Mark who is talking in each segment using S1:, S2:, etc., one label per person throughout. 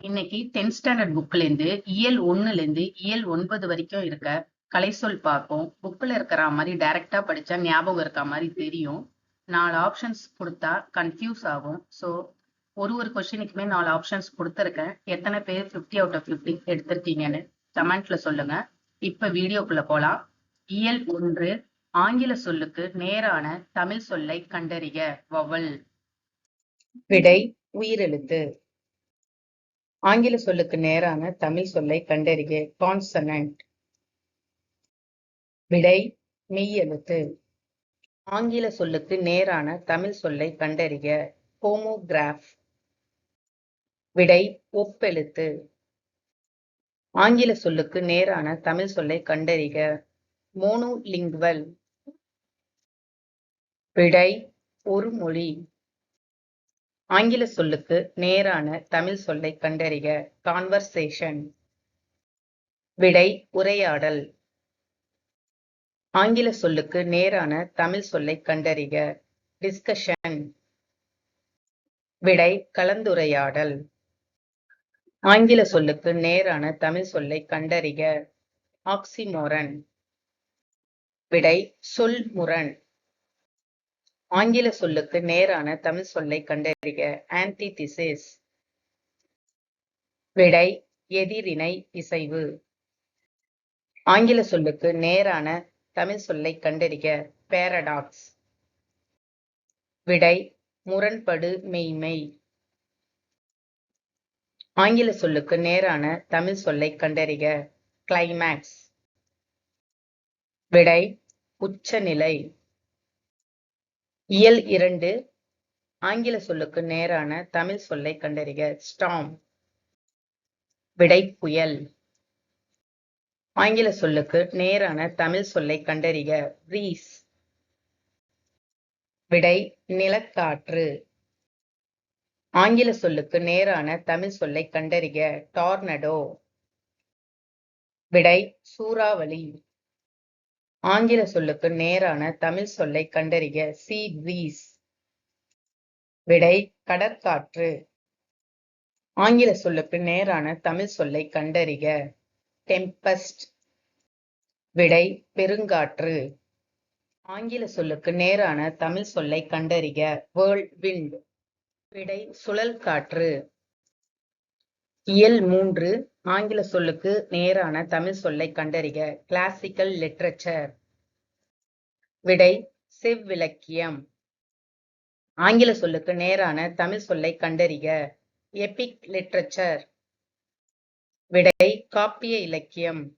S1: இன்னைக்கு tenth standard புக்ல இருந்து இயல் ஒண்ணுல இருந்து இயல் ஒன்பது வரைக்கும் இருக்க கலைச்சொல் பார்ப்போம். புக்ல இருக்கிற மாதிரி டைரக்டா படிச்சா ஞாபகம் இருக்க மாதிரி தெரியும். நாலு ஆப்ஷன்ஸ் கொடுத்தா கன்ஃபியூஸ் ஆகும். ஸோ ஒரு ஒரு கொஸ்டினுக்குமே நாலு ஆப்ஷன்ஸ் கொடுத்துருக்கேன். எத்தனை பேர் ஃபிஃப்டி அவுட் ஆஃப் ஃபிஃப்டி எடுத்திருக்கீங்கன்னு கமெண்ட்ல சொல்லுங்க. இப்ப வீடியோக்குள்ள போலாம். இயல் ஒன்று ஆங்கில சொல்லுக்கு நேரான தமிழ் சொல்லை கண்டறிய வவல்.
S2: விடை உயிரெழுத்து. ஆங்கில சொல்லுக்கு நேரான தமிழ் சொல்லை கண்டறிக கான்சனன்ட் விடை மெய்யெழுத்து ஆங்கில சொல்லுக்கு நேரான தமிழ் சொல்லை கண்டறிக ஹோமோகிராஃப் விடை ஒப்பெழுத்து. ஆங்கில சொல்லுக்கு நேரான தமிழ் சொல்லை கண்டறிக மோனோலிங்குவல் விடை ஒரு மொழி. ஆங்கில சொல்லுக்கு நேரான தமிழ் சொல்லை கண்டறிக. கான்வர்சேஷன் விடை உரையாடல். ஆங்கில சொல்லுக்கு நேரான தமிழ் சொல்லை கண்டறிக. டிஸ்கஷன் விடை கலந்துரையாடல். ஆங்கில சொல்லுக்கு நேரான தமிழ் சொல்லை கண்டறிக. ஆக்சிமோரன் விடை சொல்முரண். ஆங்கில சொல்லுக்கு நேரான தமிழ் சொல்லை கண்டறிக. ஆன்டிதிசிஸ் விடை எதிரிணை இசைவு ஆங்கில சொல்லுக்கு நேரான தமிழ் சொல்லை கண்டறிக. பேரடாக்ஸ் விடை முரண்படு மெய்மை. ஆங்கில சொல்லுக்கு நேரான தமிழ் சொல்லை கண்டறிக. கிளைமேக்ஸ் விடை உச்சநிலை. இயல் இரண்டு. ஆங்கில சொல்லுக்கு நேரான தமிழ் சொல்லை கண்டறிக. ஸ்டாம். விடை புயல். ஆங்கில சொல்லுக்கு நேரான தமிழ் சொல்லை கண்டறிக. ரீஸ். விடை நிலக்காற்று. ஆங்கில சொல்லுக்கு நேரான தமிழ் சொல்லை கண்டறிக. டார்னடோ. விடை சூறாவளி. ஆங்கில சொல்லுக்கு நேரான தமிழ் சொல்லை கண்டறிக. சி. பிரீஸ் விடை கடற்காற்று. ஆங்கில சொல்லுக்கு நேரான தமிழ் சொல்லை கண்டறிக. டெம்பஸ்ட். விடை பெருங்காற்று. ஆங்கில சொல்லுக்கு நேரான தமிழ் சொல்லை கண்டறிக. Whirlwind. விடை சுழல் காற்று. இயல் மூன்று ஆங்கில சொல்லுக்கு நேரான தமிழ் சொல்லை கண்டறிக. கிளாசிக்கல் லிட்ரேச்சர் விடை செவ்விலக்கியம் ஆங்கில சொல்லுக்கு நேரான தமிழ் சொல்லை கண்டறிக. எபிக் லிட்ரேச்சர் விடை காப்பிய இலக்கியம்.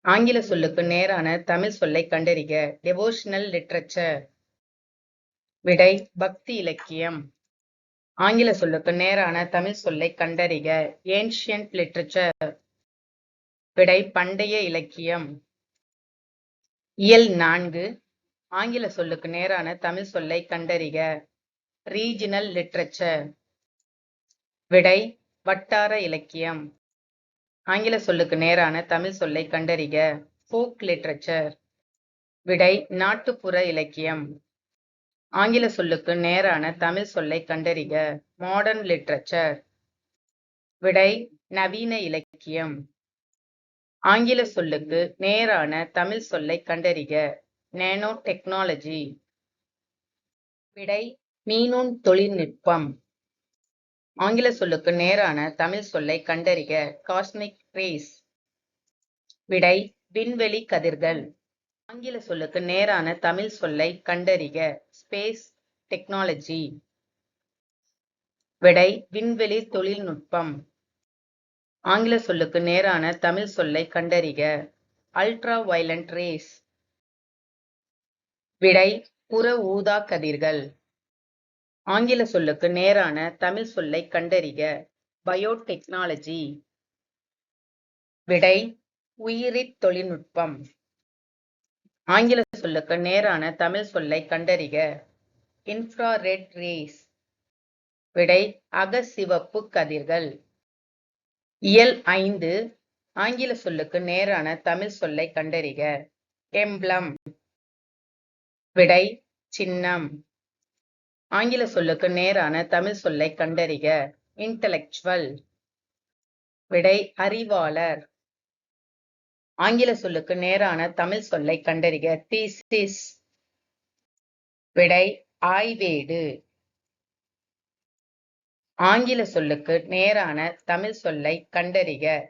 S2: ஆங்கில சொல்லுக்கு நேரான தமிழ் சொல்லை கண்டறிக. டெவோஷனல் லிட்ரேச்சர் விடை பக்தி இலக்கியம். ஆங்கில சொல்லுக்கு நேரான தமிழ் சொல்லை கண்டறிக. ஏன்ஷியன்ட் லிட்ரேச்சர் விடை பண்டைய இலக்கியம். இயல் நான்கு. ஆங்கில சொல்லுக்கு நேரான தமிழ் சொல்லை கண்டறிக. ரீஜினல் லிட்ரேச்சர் விடை வட்டார இலக்கியம். ஆங்கில சொல்லுக்கு நேரான தமிழ் சொல்லை கண்டறிக. ஃபோக் லிட்ரேச்சர் விடை நாட்டுப்புற இலக்கியம். ஆங்கில சொல்லுக்கு நேரான தமிழ் சொல்லை கண்டறிக. மாடர்ன் லிட்ரேச்சர் விடை நவீன இலக்கியம். ஆங்கில சொல்லுக்கு நேரான தமிழ் சொல்லை கண்டறிக. நேனோ டெக்னாலஜி விடை மீனூன் தொழில்நுட்பம். ஆங்கில சொல்லுக்கு நேரான தமிழ் சொல்லை கண்டறிக. காஸ்மிக் ரேஸ் விடை விண்வெளி கதிர்கள். ஆங்கில சொல்லுக்கு நேரான தமிழ் சொல்லை கண்டறிக. ஸ்பேஸ் டெக்னாலஜி விடை விண்வெளி தொழில்நுட்பம். ஆங்கில சொல்லுக்கு நேரான தமிழ் சொல்லை கண்டறிக. அல்ட்ரா வயலண்ட் ரேஸ் விடை புற ஊதா கதிர்கள். ஆங்கில சொல்லுக்கு நேரான தமிழ் சொல்லை கண்டறிக. பயோடெக்னாலஜி விடை உயிரித் தொழில்நுட்பம். ஆங்கில சொல்லுக்கு நேரான தமிழ் சொல்லை கண்டறிக. Infrared rays. விடை அகசிவப்பு கதிர்கள். இயல் ஐந்து ஆங்கில சொல்லுக்கு நேரான தமிழ் சொல்லை கண்டறிக. எம்ப்ளம். விடை சின்னம். ஆங்கில சொல்லுக்கு நேரான தமிழ் சொல்லை கண்டறிக. இன்டலெக்சுவல். விடை அறிவாளர். ஆங்கில சொல்லுக்கு நேரான தமிழ் சொல்லை கண்டறிக. தீசிஸ் விடை ஆய்வேடு. ஆங்கில சொல்லுக்கு நேரான தமிழ் சொல்லை கண்டறிக.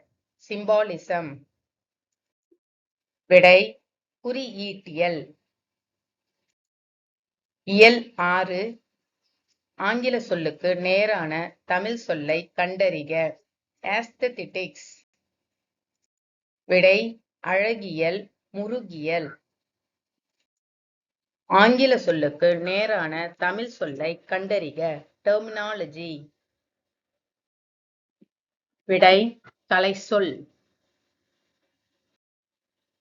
S2: சிம்பாலிசம் விடை குறியீட்டியல். இயல் ஆறு. ஆங்கில சொல்லுக்கு நேரான தமிழ் சொல்லை கண்டறிக. ஆஸ்தெடிக்ஸ் விடை அழகியல் முருகியல். ஆங்கில சொல்லுக்கு நேரான தமிழ் சொல்லை கண்டறிக. டெர்மினாலஜி விடை கலைச்சொல்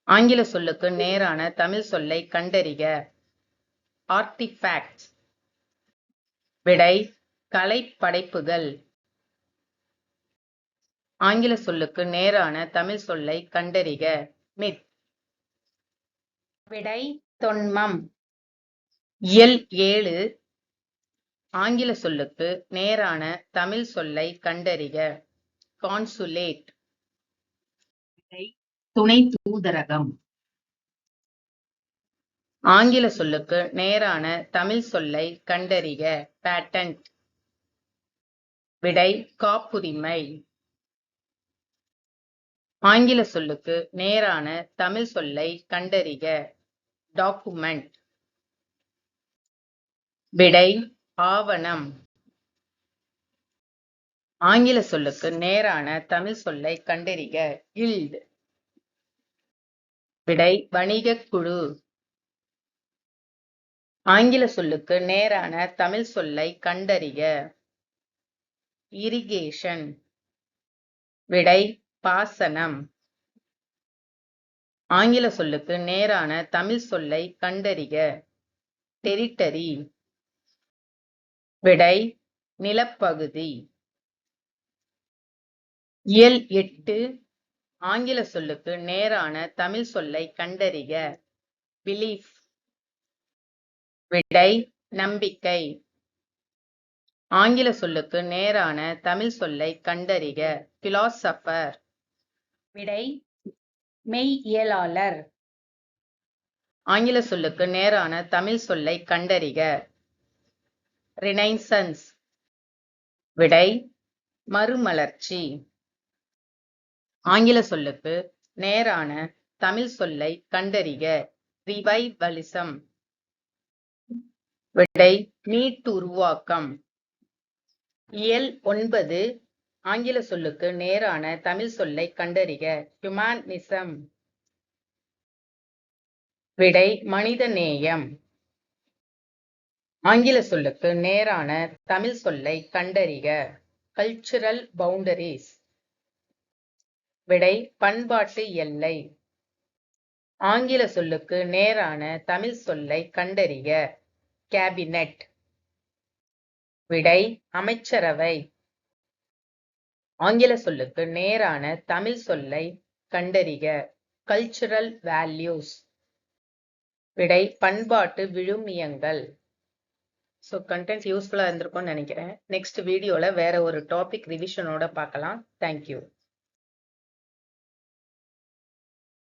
S2: ஆங்கில சொல்லுக்கு நேரான தமிழ் சொல்லை கண்டறிக. ஆர்டிஃபேக்ட் விடை கலைப்படைப்புகள். ஆங்கில சொல்லுக்கு நேரான தமிழ் சொல்லை கண்டறிக. மித். விடை தொன்மம். இயல் ஏழு. ஆங்கில சொல்லுக்கு நேரான தமிழ் சொல்லை கண்டறிக. கான்சுலேட். விடை துணை தூதரகம். ஆங்கில சொல்லுக்கு நேரான தமிழ் சொல்லை கண்டறிக. பேட்டன்ட். விடை காப்புரிமை. ஆங்கில சொல்லுக்கு நேரான தமிழ் சொல்லை கண்டறிக. டாக்குமெண்ட் விடை ஆவணம். ஆங்கில சொல்லுக்கு நேரான தமிழ் சொல்லை கண்டறிக. கில்ட் விடை வணிக குழு. ஆங்கில சொல்லுக்கு நேரான தமிழ் சொல்லை கண்டறிக. இரிகேஷன் விடை பாசனம். ஆங்கில சொல்லுக்கு நேரான தமிழ் சொல்லை கண்டறிக. டெரிட்டரி விடை நிலப்பகுதி. இயல் எட்டு ஆங்கில சொல்லுக்கு நேரான தமிழ் சொல்லை கண்டறிக. பிலீஃப் விடை நம்பிக்கை. ஆங்கில சொல்லுக்கு நேரான தமிழ் சொல்லை கண்டறிக. பிலாசபர் விடை மெய்யியலாளர். ஆங்கில சொல்லுக்கு நேரான தமிழ் சொல்லை கண்டறிக. ரினைசன்ஸ் விடை மறுமலர்ச்சி. ஆங்கில சொல்லுக்கு நேரான தமிழ் சொல்லை கண்டறிக. ரிவைவலிசம் விடை மீட்டுருவாக்கம். இயல் ஒன்பது ஆங்கில சொல்லுக்கு நேரான தமிழ் சொல்லை கண்டறிக. ஹியூமானிசம் விடை மனிதநேயம். ஆங்கில சொல்லுக்கு நேரான தமிழ் சொல்லை கண்டறிக. கல்ச்சுரல் பவுண்டரிஸ் விடை பண்பாட்டு எல்லை. ஆங்கில சொல்லுக்கு நேரான தமிழ் சொல்லை கண்டறிக. கேபினெட் விடை அமைச்சரவை. ஆங்கில சொல்லுக்கு நேரான தமிழ் சொல்லை கண்டறிக. கல்ச்சுரல் வேல்யூஸ் விடை பண்பாட்டு விழுமியங்கள். ஸோ கண்டென்ட் யூஸ்ஃபுல்லாக இருந்திருக்கும்னு நினைக்கிறேன். நெக்ஸ்ட் வீடியோவில் வேற ஒரு டாபிக் ரிவிஷனோட பார்க்கலாம். தேங்க்யூ